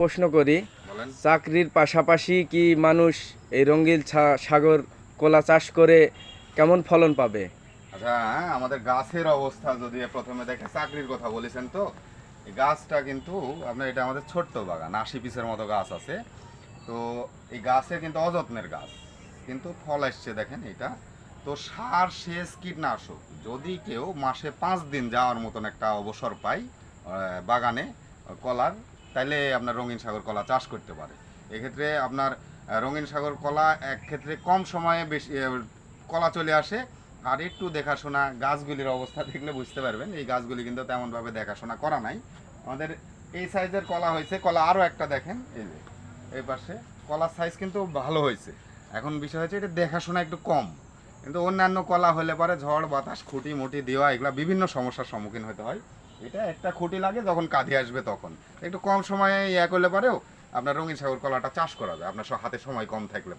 প্রশ্ন করি চাকরির পাশাপাশি কি মানুষ এই রঙ্গিল সাগর কলা চাষ করে কেমন ফলন পাবে? আচ্ছা হ্যাঁ, আমাদের গাছের অবস্থা যদি প্রথমে দেখে চাকরির কথা বলেছেন তো এই গাছটা কিন্তু আপনার এটা আমাদের ছোট্ট বাগান আশি পিসের মতো গাছ আছে। তো এই গাছের কিন্তু অযত্নের গাছ কিন্তু ফল আসছে দেখেন এটা। তো সার সেচ কীটনাশক যদি কেউ মাসে পাঁচ দিন যাওয়ার মতন একটা অবসর পায় আহ, বাগানে কলার তাইলে আপনার রঙিন সাগর কলা চাষ করতে পারে। এক্ষেত্রে আপনার রঙিন সাগর কলা এক ক্ষেত্রে কম সময়ে বেশি কলা চলে আসে। আর একটু দেখাশোনা, গাছগুলির অবস্থা দেখলে বুঝতে পারবেন, এই গাছগুলি কিন্তু তেমনভাবে দেখাশোনা করা নাই। আমাদের এই সাইজের কলা হয়েছে, কলা আরও একটা দেখেন, এই যে, এই পাশে। কলার সাইজ কিন্তু ভালো হয়েছে। এখন বিষয় হচ্ছে এটা দেখাশোনা একটু কম। কিন্তু অন্যান্য কলা হলে পরে ঝড়, বাতাস খুঁটি মুটি দেওয়া, এগুলো বিভিন্ন সমস্যার সম্মুখীন হতে হয়। এটা একটা খুঁটি লাগে, যখন কাঁধে আসবে তখন। একটু কম সময়ে ইয়া করলে পরেও আপনার রঙিন সাগর কলাটা চাষ করা যায়, আপনার হাতে সময় কম থাকলে।